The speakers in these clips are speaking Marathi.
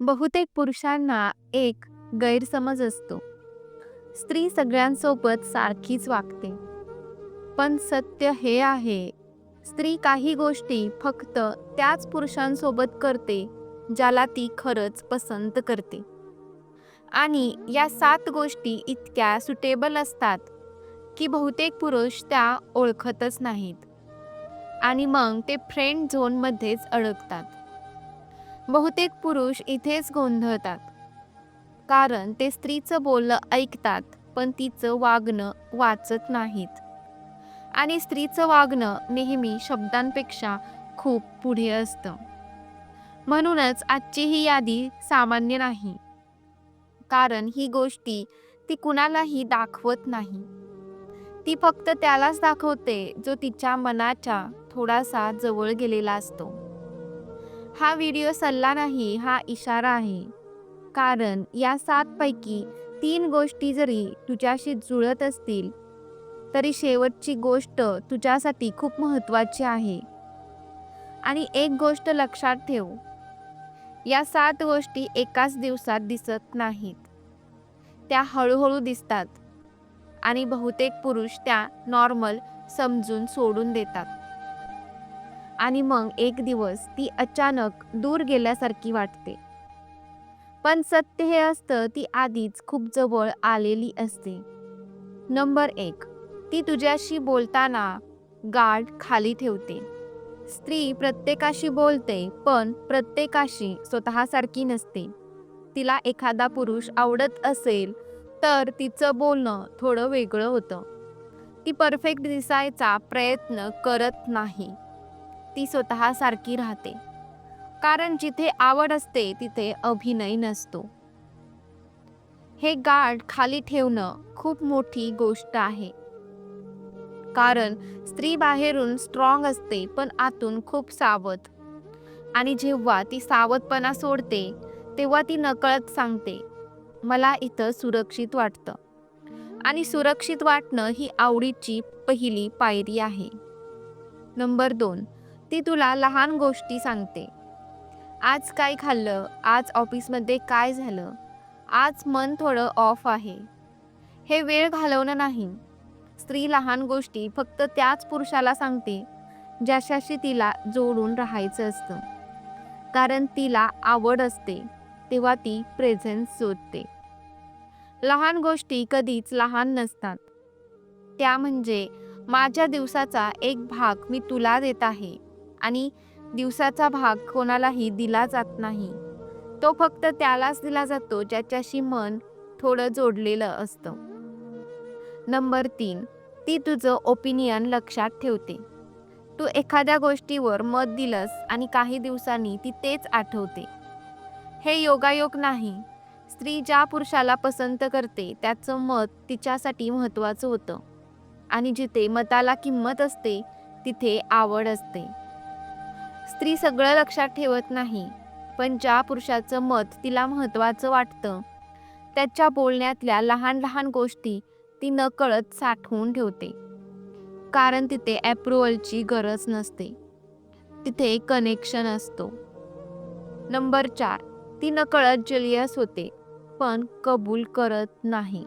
बहुतेक पुरुषांना एक गैरसमज असतो. स्त्री सगळ्यांसोबत सारखीच वागते. पण सत्य हे आहे स्त्री काही गोष्टी फक्त त्याच पुरुषांसोबत करते ज्याला ती खरंच पसंत करते. आणि या सात गोष्टी इतक्या सुटेबल असतात की बहुतेक पुरुष त्या ओळखतच नाहीत. आणि मग ते फ्रेंड झोनमध्येच अडकतात. बहुतेक पुरुष इथेच गोंधळतात. कारण ते स्त्रीचं बोलणं ऐकतात पण तिचं वागणं वाचत नाहीत. आणि स्त्रीचं वागणं नेहमी शब्दांपेक्षा खूप पुढे असतं. म्हणूनच आजची ही यादी सामान्य नाही. कारण ही गोष्टी ती कुणालाही दाखवत नाही. ती फक्त त्यालाच दाखवते जो तिच्या मनाच्या थोडासा जवळ गेलेला असतो. हा व्हिडिओ सल्ला नाही हा इशारा आहे. कारण या सातपैकी तीन गोष्टी जरी तुझ्याशी जुळत असतील तरी शेवटची गोष्ट तुझ्यासाठी खूप महत्त्वाची आहे. आणि एक गोष्ट लक्षात ठेव या सात गोष्टी एकाच दिवसात दिसत नाहीत. त्या हळूहळू दिसतात आणि बहुतेक पुरुष त्या नॉर्मल समजून सोडून देतात. आणि मग एक दिवस ती अचानक दूर गेल्यासारखी वाटते. पण सत्य हे असतं ती आधीच खूप जवळ आलेली असते. नंबर एक ती तुझ्याशी बोलताना गाठ खाली ठेवते. स्त्री प्रत्येकाशी बोलते पण प्रत्येकाशी स्वतःसारखी नसते. तिला एखादा पुरुष आवडत असेल तर तिचं बोलणं थोडं वेगळं होतं. ती परफेक्ट दिसायचा प्रयत्न करत नाही. ती स्वतःसारखी राहते. कारण जिथे आवड असते तिथे अभिनय नसतो. हे गाठ खाली ठेवणं खूप मोठी गोष्ट आहे. कारण स्त्री बाहेरून स्ट्रॉंग असते पण आतून खूप सावध. आणि जेव्हा ती सावधपणा सोडते तेव्हा ती नकळत सांगते मला इथं सुरक्षित वाटतं. आणि सुरक्षित वाटणं ही आवडीची पहिली पायरी आहे. नंबर दोन. ती तुला लहान गोष्टी सांगते. आज काय खाल्लं? आज ऑफिसमध्ये काय झालं? आज मन थोडं ऑफ आहे. हे वेळ घालवणं नाही. स्त्री लहान गोष्टी फक्त त्याच पुरुषाला सांगते ज्याच्याशी तिला जोडून राहायचं असतं. कारण तिला आवड असते तेव्हा ती प्रेझेन्स शोधते. लहान गोष्टी कधीच लहान नसतात. त्या म्हणजे माझ्या दिवसाचा एक भाग मी तुला देत आहे. आणि दिवसाचा भाग कोणालाही दिला जात नाही. तो फक्त त्यालाच दिला जातो ज्याच्याशी मन थोडं जोडलेलं असतं. नंबर तीन ती तुझं ओपिनियन लक्षात ठेवते. तू एखाद्या गोष्टीवर मत दिलंस आणि काही दिवसांनी ती तेच आठवते. हे योगायोग नाही. स्त्री ज्या पुरुषाला पसंत करते त्याचं मत तिच्यासाठी महत्त्वाचं होतं. आणि जिथे मताला किंमत असते तिथे आवड असते. स्त्री सगळं लक्षात ठेवत नाही पण ज्या पुरुषाचं मत तिला महत्त्वाचं वाटतं त्याच्या बोलण्यातल्या लहान लहान गोष्टी ती नकळत साठवून ठेवते. कारण तिथे ॲप्रुव्हलची गरज नसते. तिथे कनेक्शन असतो. नंबर चार ती नकळत जलियस होते पण कबूल करत नाही.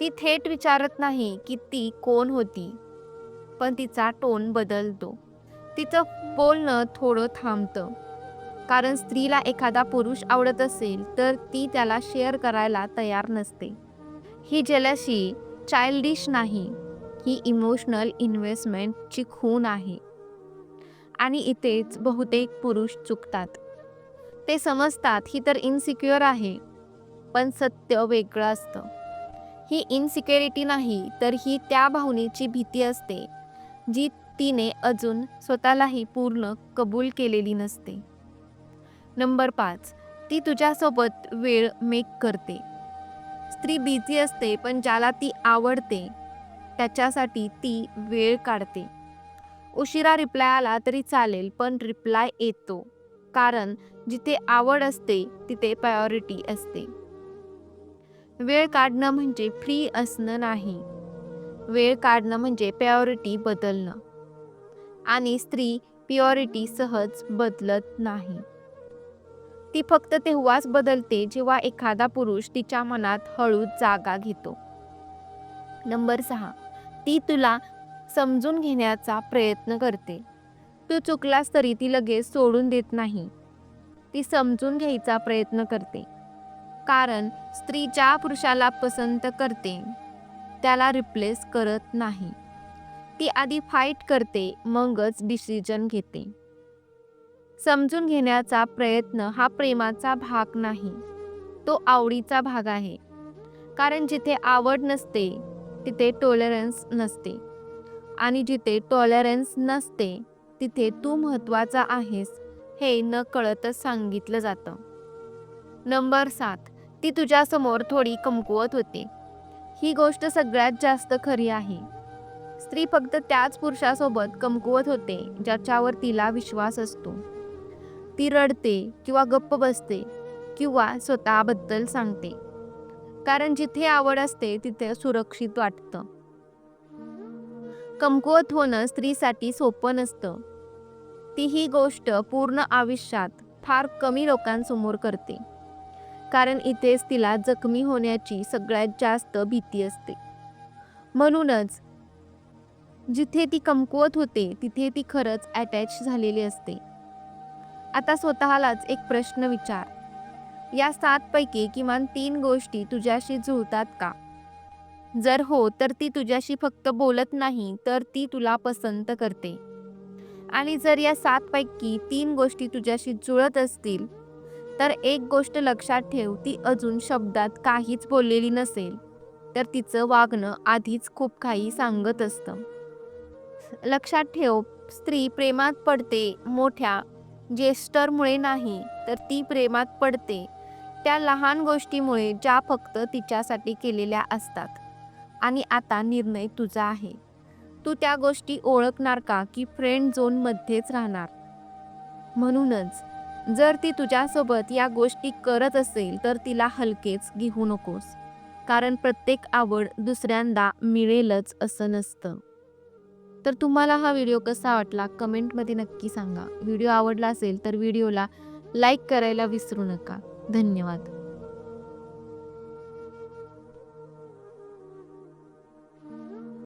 ती थेट विचारत नाही की ती कोण होती पण तिचा टोन बदलतो. तिचं बोलणं थोडं थांबतं. कारण स्त्रीला एखादा पुरुष आवडत असेल तर ती त्याला शेअर करायला तयार नसते. ही जलशी चाइल्डिश नाही ही इमोशनल इन्व्हेस्टमेंटची खून आहे. आणि इथेच बहुतेक पुरुष चुकतात. ते समजतात ही तर इनसिक्युअर आहे पण सत्य वेगळं असतं. ही इनसिक्युरिटी नाही तर ही त्या भावनेची भीती असते जी तिने अजून स्वतःलाही पूर्ण कबूल केलेली नसते. नंबर पाच. ती तुझ्यासोबत वेळ मेक करते. स्त्री बिझी असते पण ज्याला ती आवडते त्याच्यासाठी ती वेळ काढते. उशिरा रिप्लाय आला तरी चालेल पण रिप्लाय येतो. कारण जिथे आवड असते तिथे प्रायोरिटी असते. वेळ काढणं म्हणजे फ्री असणं नाही. वेळ काढणं म्हणजे प्रायोरिटी बदलणं. आणि स्त्री प्युअरिटी सहज बदलत नाही. ती फक्त तेव्हाच बदलते जेव्हा एखादा पुरुष तिच्या मनात हळू जागा घेतो. नंबर सहा. ती तुला समजून घेण्याचा प्रयत्न करते. तू चुकलास तरी ती लगेच सोडून देत नाही. ती समजून घ्यायचा प्रयत्न करते. कारण स्त्री ज्या पुरुषाला पसंत करते त्याला रिप्लेस करत नाही. ती आधी फाईट करते मगच डिसिजन घेते. समजून घेण्याचा प्रयत्न हा प्रेमाचा भाग नाही. तो आवडीचा भाग आहे. कारण जिथे आवड नसते तिथे टॉलरन्स नसते. आणि जिथे टॉलरन्स नसते तिथे तू महत्त्वाचा आहेस हे न कळतच सांगितलं जातं. नंबर सात. ती तुझ्यासमोर थोडी कमकुवत होते. ही गोष्ट सगळ्यात जास्त खरी आहे. स्त्री फक्त त्याच पुरुषासोबत कमकुवत होते ज्याच्यावर तिला विश्वास असतो. ती रडते किंवा गप्प बसते किंवा स्वतःबद्दल सांगते. कारण जिथे आवड असते तिथे सुरक्षित वाटतं. कमकुवत होणं स्त्रीसाठी सोपं नसतं. ती ही गोष्ट पूर्ण आयुष्यात फार कमी लोकांसमोर करते. कारण इथेच तिला जखमी होण्याची सगळ्यात जास्त भीती असते. म्हणूनच जिथे ती कमकुवत होते तिथे ती खरंच अटॅच झालेली असते. आता स्वतःलाच एक प्रश्न विचार. या सातपैकी किमान तीन गोष्टी तुझ्याशी जुळतात का? जर हो तर ती तुझ्याशी फक्त बोलत नाही तर ती तुला पसंत करते. आणि जर या सातपैकी तीन गोष्टी तुझ्याशी जुळत असतील तर एक गोष्ट लक्षात ठेव ती अजून शब्दात काहीच बोललेली नसेल तर तिचं वागणं आधीच खूप काही सांगत असतं. लक्षात ठेव स्त्री प्रेमात पडते मोठ्या जेस्टरमुळे नाही तर ती प्रेमात पडते. त्या लहान गोष्टीमुळे ज्या फक्त तिच्यासाठी केलेल्या असतात. आणि आता निर्णय तुझा आहे. तू त्या गोष्टी ओळखणार का की फ्रेंड झोनमध्येच राहणार? म्हणूनच जर ती तुझ्यासोबत या गोष्टी करत असेल तर तिला हलकेच घेऊ नकोस. कारण प्रत्येक आवड दुसऱ्यांदा मिळेलच असं नसतं. तर तुम्हाला हा व्हिडिओ कसा वाटला? कमेंटमध्ये नक्की सांगा. व्हिडिओ आवडला असेल तर व्हिडिओला लाईक करायला विसरू नका. धन्यवाद.